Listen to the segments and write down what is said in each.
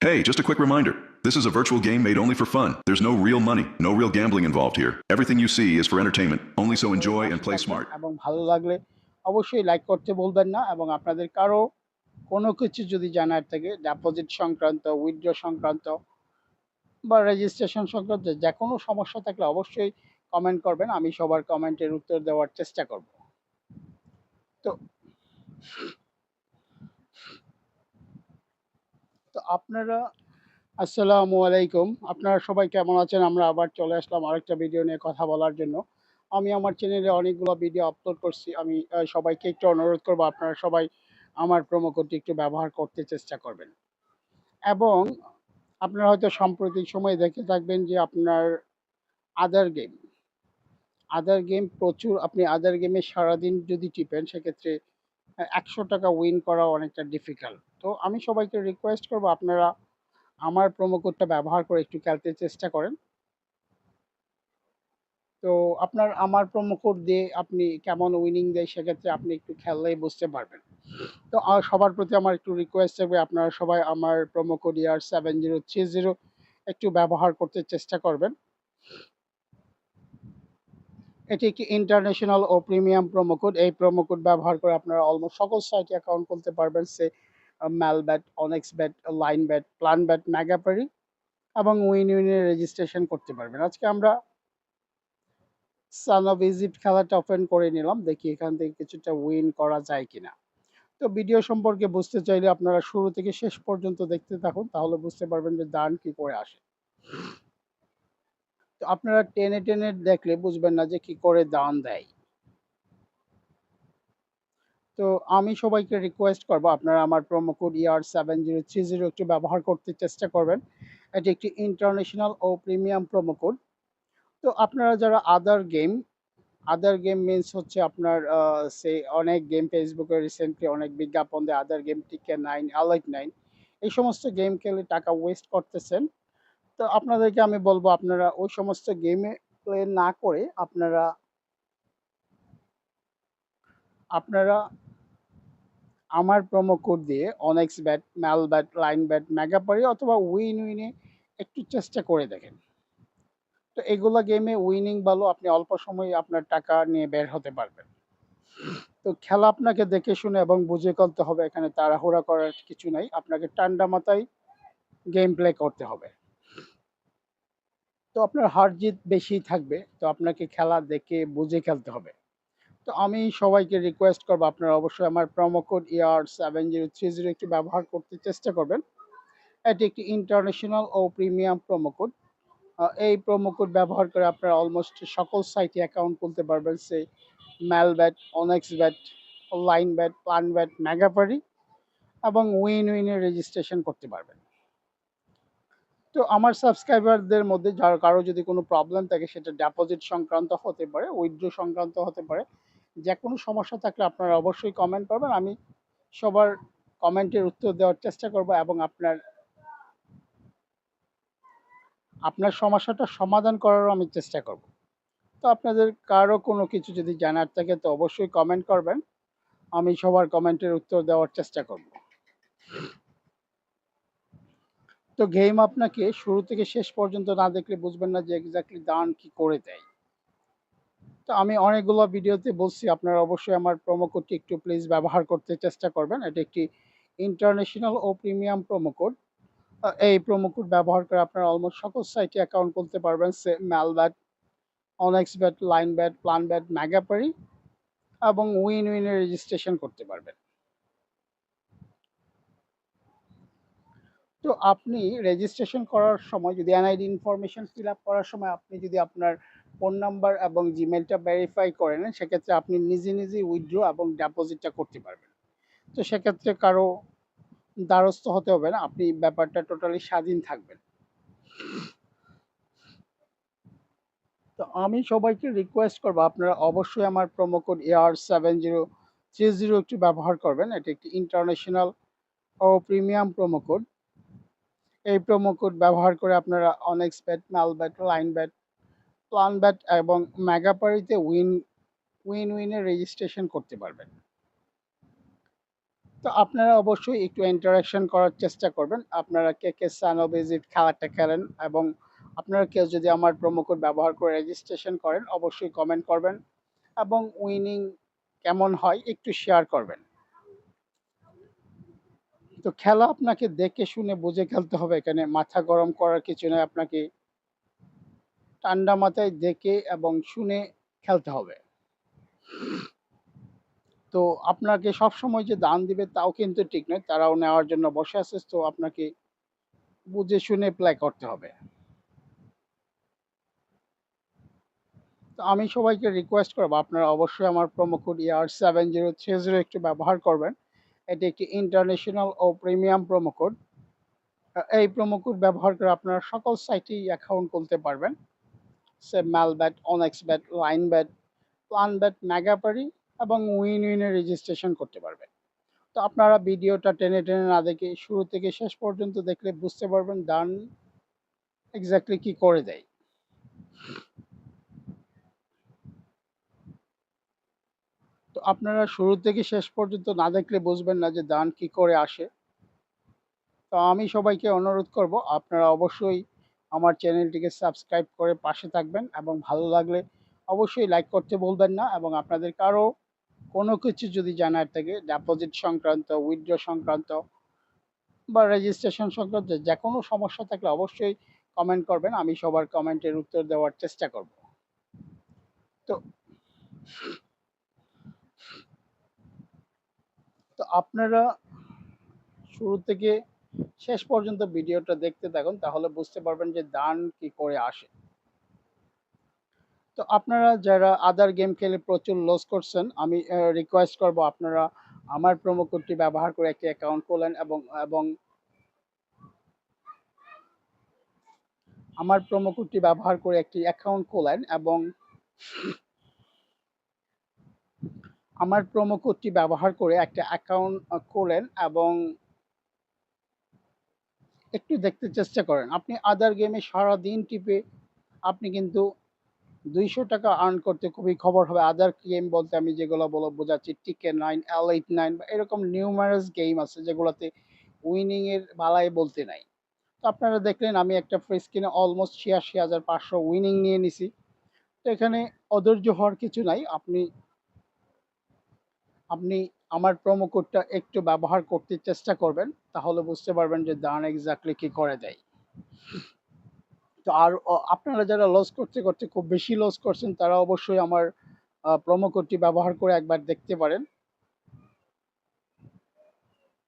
Hey, just a quick reminder. This is a virtual game made only for fun. There's no real money, no real gambling involved here. Everything you see is for entertainment, only so enjoy and play smart. এবং ভালো লাগলে অবশ্যই like করতে বলবেন না এবং আপনাদের কারও কোনো কিছু যদি জানার থাকে ডিপোজিট সংক্রান্ত উইথড্র সংক্রান্ত বা রেজিস্ট্রেশন সংক্রান্ত যে কোনো সমস্যা থাকলে অবশ্যই কমেন্ট করবেন আমি সবার কমেন্টের উত্তর দেওয়ার চেষ্টা করব তো তো আপনারা, আসসালামু আলাইকুম। আপনারা সবাই কেমন আছেন? আমরা আবার চলে আসলাম আরেকটা ভিডিও নিয়ে কথা বলার জন্য। আমি আমার চ্যানেলে অনেকগুলো ভিডিও আপলোড করছি। আমি সবাইকে একটু অনুরোধ করব, আপনারা সবাই আমার প্রোমো কোডটি একটু ব্যবহার করতে চেষ্টা করবেন। এবং আপনারা হয়তো সাম্প্রতিক সময়ে দেখে থাকবেন যে আপনার আদার গেম আদার গেম প্রচুর, আপনি আদার গেমে সারাদিন যদি টিপেন, সেক্ষেত্রে একশো টাকা উইন করা অনেকটা ডিফিকাল্ট তো আমি সবাইকে রিকোয়েস্ট করব আপনারা আমার প্রোমো কোডটা ব্যবহার করে একটু খেলতে চেষ্টা করেন। তো আপনার আমার প্রোমো কোড দিয়ে আপনি কেমন উইনিং দেয় সেক্ষেত্রে আপনি একটু খেললেই বুঝতে পারবেন। তো সবার প্রতি আমার একটু রিকোয়েস্ট থাকবে, আপনারা সবাই আমার promo code year seven zero three zero একটু ব্যবহার করতে চেষ্টা করবেন। এটি একটি ইন্টারন্যাশনাল ও প্রিমিয়াম প্রোমো কোড এই প্রোমো কোড ব্যবহার করে আপনারা অলমোস্ট সকল সাইটে অ্যাকাউন্ট খুলতে পারবেন। সে Mel bet one x bet line bet plan bet Megapari এবং উইন উইনের রেজিস্ট্রেশন করতে পারবেন। আজকে আমরা সান অফ ইজিপ্ট খেলাটা ওপেন করে নিলাম। দেখি এখান থেকে কিছুটা উইন করা যায় কিনা। তো ভিডিও সম্পর্কে বুঝতে চাইলে আপনারা শুরু থেকে শেষ পর্যন্ত দেখতে থাকুন, তাহলে বুঝতে পারবেন যে দান কি করে আসে। আপনারা টেনে টেনে দেখলে বুঝবেন না যে কি করে দান দেয়। তো আমি সবাইকে রিকোয়েস্ট করব, আপনারা আমার promo code ER seven zero three zero একটু ব্যবহার করতে চেষ্টা করবেন। এটি একটি ইন্টারন্যাশনাল ও প্রিমিয়াম প্রোমো কোড তো আপনারা যারা other game other game means হচ্ছে আপনার সে অনেক গেম ফেসবুকে রিসেন্টলি অনেক বিজ্ঞাপন দেয় other game T K nine আলাইট nine এই সমস্ত গেম খেলে টাকা ওয়েস্ট করতেছেন। তো আপনাদেরকে আমি বলব, আপনারা ওই সমস্ত গেমে প্লে না করে আপনারা আপনারা আমার প্রোমো কোড দিয়ে one x bet Mel bet line bet Megapari অথবা উইন উইনে একটু চেষ্টা করে দেখেন। তো এগুলো গেমে উইনিং ভালো, আপনি অল্প সময়ে আপনার টাকা নিয়ে বের হতে পারবেন। তো খেলা আপনাকে দেখে শুনে এবং বুঝে করতে হবে, এখানে তাড়াহুড়া করার কিছু নাই, আপনাকে ঠান্ডা মাথায় গেম প্লে করতে হবে। তো আপনার হার জিত বেশি থাকবে। তো আপনাকে খেলা দেখে বুঝে খেলতে হবে। তো আমি সবাইকে রিকোয়েস্ট করব, আপনারা অবশ্যই আমার promo code ER seven zero three zero একটি ব্যবহার করতে চেষ্টা করবেন। এটি একটি ইন্টারন্যাশনাল ও প্রিমিয়াম প্রোমো কোড এই প্রোমো কোড ব্যবহার করে আপনারা অলমোস্ট সকল সাইটে অ্যাকাউন্ট খুলতে পারবেন। সেই Mel bet one x bet line bet plan bet Megapari এবং উইন উইনের রেজিস্ট্রেশন করতে পারবেন। তো আমার সাবস্ক্রাইবারদের মধ্যে যার কারও যদি কোনো প্রবলেম থাকে, সেটা ডিপোজিট সংক্রান্ত হতে পারে উইথড্র সংক্রান্ত হতে পারে। যে কোনো সমস্যা থাকলে আপনারা অবশ্যই কমেন্ট করবেন। আমি সবার কমেন্টের উত্তর দেওয়ার চেষ্টা করব এবং আপনার আপনার সমস্যাটা সমাধান করারও আমি চেষ্টা করব। তো আপনাদের কারও কোনো কিছু যদি জানার থাকে, তো অবশ্যই কমেন্ট করবেন। আমি সবার কমেন্টের উত্তর দেওয়ার চেষ্টা করব। তো গেম আপনাকে শুরু থেকে শেষ পর্যন্ত না দেখলে বুঝবেন না যে এক্স্যাক্টলি দান কি করে দেয়। তো আমি অনেকগুলো ভিডিওতে বলছি, আপনারা অবশ্যই আমার প্রোমো কোডটি একটু প্লিজ ব্যবহার করতে চেষ্টা করবেন। এটা একটি ইন্টারন্যাশনাল ও প্রিমিয়াম প্রোমো কোড এই প্রোমো কোড ব্যবহার করে আপনারা অলমোস্ট সকল সাইটে অ্যাকাউন্ট খুলতে পারবেন। সে Mel bet one x bet line bet plan bet Megapari এবং উইন উইনে রেজিস্ট্রেশন করতে পারবেন। তো আপনি রেজিস্ট্রেশন করার সময় যদি এনআইডি ইনফরমেশন ফিল আপ করার সময় আপনি যদি আপনার ফোন নাম্বার এবং জিমেলটা ভেরিফাই করে নেন, সেক্ষেত্রে আপনি নিজে নিজেই উইথড্র এবং ডিপোজিটটা করতে পারবেন। তো সেক্ষেত্রে কারও দ্বারস্থ হতে হবে না, আপনি ব্যাপারটা টোটালি স্বাধীন থাকবেন। তো আমি সবাইকে রিকোয়েস্ট করব, আপনারা অবশ্যই আমার promo code ER seven zero three zero একটু ব্যবহার করবেন। এটি একটি ইন্টারন্যাশনাল ও প্রিমিয়াম প্রোমো কোড এই প্রোমো কোড ব্যবহার করে আপনারা one x bet Mel bet line bet plan bet এবং মেগাপারিতে উইন উইন উইনে রেজিস্ট্রেশন করতে পারবেন তো আপনারা অবশ্যই একটু ইন্টারেকশন করার চেষ্টা করবেন। আপনারা কে, কে সান ভিজিট খেলাটা খেলেন এবং আপনারা কেউ যদি আমার প্রোমো কোড ব্যবহার করে রেজিস্ট্রেশন করেন অবশ্যই কমেন্ট করবেন এবং উইনিং কেমন হয় একটু শেয়ার করবেন। তো খেলা আপনাকে দেখে শুনে বুঝে খেলতে হবে এখানে মাথা গরম করার কিছু নয়, আপনাকে ঠান্ডা মাথায় দেখে এবং শুনে খেলতে হবে। তো আপনাকে সবসময় যে দান দিবে তাও কিন্তু ঠিক নয়। তারাও নেওয়ার জন্য বসে আছে। তো আপনাকে বুঝে শুনে প্লে করতে হবে। তো আমি সবাইকে রিকোয়েস্ট করব, আপনারা অবশ্যই আমার প্রোমো কোড ER7030 একটু ব্যবহার করবেন। এটি একটি ইন্টারন্যাশনাল ও প্রিমিয়াম প্রোমো কোড। এই প্রোমো কোড ব্যবহার করে আপনারা সকল সাইটেই অ্যাকাউন্ট খুলতে পারবেন। সে ম্যালব্যাট, অনেক্সব্যাট, লাইনব্যাট, প্লানব্যাট, মেগাপারি এবং উইন উইনে রেজিস্ট্রেশন করতে পারবেন। তো আপনারা ভিডিওটা টেনে, টেনে না দেখে শুরু থেকে শেষ পর্যন্ত দেখলে বুঝতে পারবেন ডান এক্স্যাক্টলি কি করে দেয়। তো আপনারা শুরু থেকে শেষ পর্যন্ত না দেখলে বুঝবেন না যে দান কি করে আসে। তো আমি সবাইকে অনুরোধ করব আপনারা অবশ্যই আমার চ্যানেলটিকে সাবস্ক্রাইব করে পাশে থাকবেন এবং ভালো লাগলে অবশ্যই লাইক করতে বলবেন না এবং আপনাদের কারও কোনো কিছু যদি জানার থাকে ডিপোজিট সংক্রান্ত, উইথড্র সংক্রান্ত বা রেজিস্ট্রেশন সংক্রান্ত যে কোনো সমস্যা থাকলে অবশ্যই কমেন্ট করবেন। আমি সবার কমেন্টের উত্তর দেওয়ার চেষ্টা করব। তো তো আপনারা শুরু থেকে শেষ পর্যন্ত ভিডিওটা দেখতে থাকুন, তাহলে বুঝতে পারবেন যে দান কি করে আসে। তো আপনারা যারা আদার গেম খেলে প্রচুর লস করছেন, আমি রিকোয়েস্ট করব আপনারা আমার প্রোমো কোডটি ব্যবহার করে একটি অ্যাকাউন্ট খোলেন এবং এবং আমার প্রোমো কোডটি ব্যবহার করে একটি অ্যাকাউন্ট খোলেন এবং আমার প্রোমো কোডটি ব্যবহার করে একটা অ্যাকাউন্ট খোলেন এবং একটু দেখতে চেষ্টা করেন। আপনি আদার গেমে সারাদিন টিপে আপনি কিন্তু ৳200 আর্ন করতে খুবই খবর হবে। আদার গেম বলতে আমি যেগুলো বল বোঝাচ্ছি টিকে 9, L89 বা এরকম নিউমারাস গেম আছে যেগুলোতে উইনিং এর বালাই বলতে নাই। তো আপনারা দেখলেন আমি একটা ফ্রি স্ক্রিনে অলমোস্ট ৮৬,৫০০ উইনিং নিয়ে নিছি। তো এখানে অধৈর্য হওয়ার কিছু নাই। আপনি আপনি আমার প্রোমো কোডটা একটু ব্যবহার করতে চেষ্টা করবেন। তাহলে বুঝতে পারবেন যে দান এক্সাক্টলি কি করে দেয়। তো আর আপনারা যারা লস করতে, করতে খুব বেশি লস করছেন তারা অবশ্যই আমার প্রোমো কোডটি ব্যবহার করে একবার দেখতে পারেন।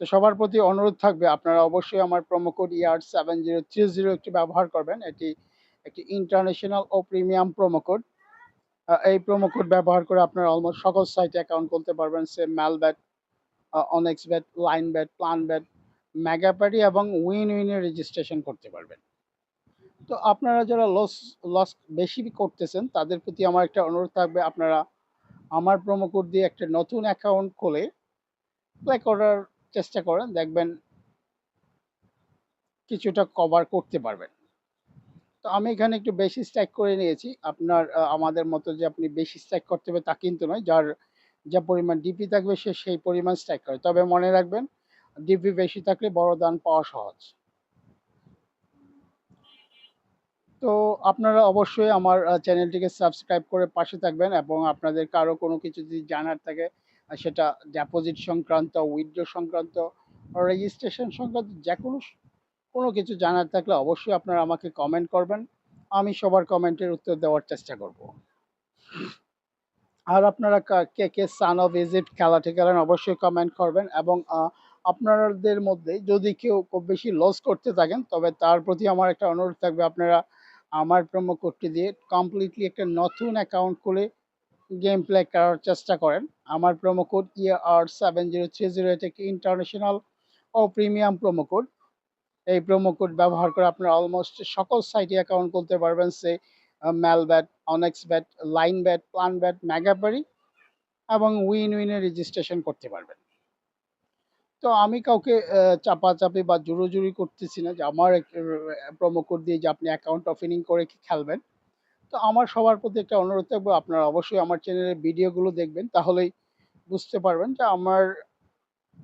তো সবার প্রতি অনুরোধ থাকবে আপনারা অবশ্যই আমার প্রোমো কোড ER7030 একটি ব্যবহার করবেন। এটি একটি ইন্টারন্যাশনাল ও প্রিমিয়াম প্রোমো কোড। এই প্রোমো কোড ব্যবহার করে আপনারা অলমোস্ট সকল সাইটে অ্যাকাউন্ট খুলতে পারবেন। সে ম্যালব্যাট, আ অনেক্সব্যাট, লাইনব্যাট, প্লানব্যাট, মেগাপারি এবং উইন উইনে রেজিস্ট্রেশন করতে পারবেন। তো আপনারা যারা লস লস বেশি করতেছেন তাদের প্রতি আমার একটা অনুরোধ থাকবে আপনারা আমার প্রোমো কোড দিয়ে একটা নতুন অ্যাকাউন্ট খুলে প্লে করার চেষ্টা করেন। দেখবেন কিছুটা কভার করতে পারবেন। তো আমি এখানে একটু বেশি স্ট্রাইক করে নিয়েছি। আপনার আমাদের মতো যে আপনি বেশি স্ট্রাইক করতে হবে তা কিন্তু নয়। যার যা পরিমাণ ডিপি থাকবে সে সেই পরিমাণ স্ট্রাইক করে। তবে মনে রাখবেন ডিপি বেশি থাকলে বড় দান পাওয়া সহজ। তো আপনারা অবশ্যই আমার চ্যানেলটিকে সাবস্ক্রাইব করে পাশে থাকবেন এবং আপনাদের কারও কোনো কিছু যদি জানার থাকে সেটা ডিপোজিট সংক্রান্ত, উইথড্র সংক্রান্ত, রেজিস্ট্রেশন সংক্রান্ত যেকোনো স কোনো কিছু জানার থাকলে অবশ্যই আপনারা আমাকে কমেন্ট করবেন। আমি সবার কমেন্টের উত্তর দেওয়ার চেষ্টা করব। আর আপনারা কে, কে সান অফ ইজিপ্ট খেলাটি খেলেন অবশ্যই কমেন্ট করবেন এবং আপনাদের মধ্যে যদি কেউ খুব বেশি লস করতে থাকেন তবে তার প্রতি আমার একটা অনুরোধ থাকবে আপনারা আমার প্রোমো কোডটি দিয়ে কমপ্লিটলি একটা নতুন অ্যাকাউন্ট খুলে গেম প্লে করার চেষ্টা করেন। আমার প্রোমো কোড ER7030 এটা একটি ইন্টারন্যাশনাল ও প্রিমিয়াম প্রোমো কোড। এই প্রোমো কোড ব্যবহার করে আপনারা অলমোস্ট সকল সাইটে অ্যাকাউন্ট খুলতে পারবেন। সে ম্যালব্যাট, অনেক্সব্যাট, লাইনব্যাট, প্লানব্যাট, মেগাপারি এবং উইন উইনে রেজিস্ট্রেশন করতে পারবেন। তো আমি কাউকে চাপাচাপি বা জোরাজুরি করতেছি না যে আমার প্রোমো কোড দিয়ে যে আপনি অ্যাকাউন্ট ওপেনিং করে খেলবেন। তো আমার সবার প্রতি একটা অনুরোধ থাকবে আপনারা অবশ্যই আমার চ্যানেলের ভিডিওগুলো দেখবেন। তাহলেই বুঝতে পারবেন যে আমার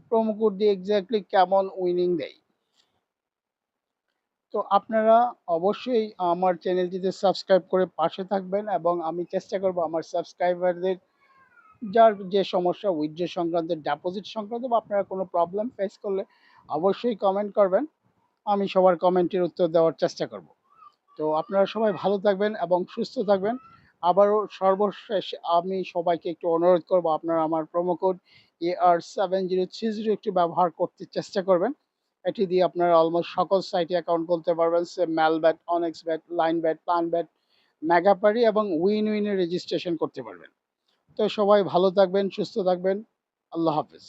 প্রোমো কোড দিয়ে এক্স্যাক্টলি কেমন উইনিং দেয় তো আপনারা অবশ্যই আমার চ্যানেলটিতে সাবস্ক্রাইব করে পাশে থাকবেন এবং আমি চেষ্টা করব আমার সাবস্ক্রাইবারদের যার যে সমস্যা উইথড্র সংক্রান্ত ডিপোজিট সংক্রান্ত বা আপনারা কোনো প্রবলেম ফেস করলে অবশ্যই কমেন্ট করবেন। আমি সবার কমেন্টের উত্তর দেওয়ার চেষ্টা করব। তো আপনারা সবাই ভালো থাকবেন এবং সুস্থ থাকবেন। আবারও সর্বশেষ আমি সবাইকে একটু অনুরোধ করব, আপনারা আমার promo code E R seven zero three zero একটু ব্যবহার করতে চেষ্টা করবেন। এটি দিয়ে আপনারা অলমোস্ট সকল সাইটে অ্যাকাউন্ট খুলতে পারবেন। সে Melbet one x bet line bet plan bet Megapari এবং উইন উইনে রেজিস্ট্রেশন করতে পারবেন। তো সবাই ভালো থাকবেন, সুস্থ থাকবেন। আল্লাহ হাফিজ।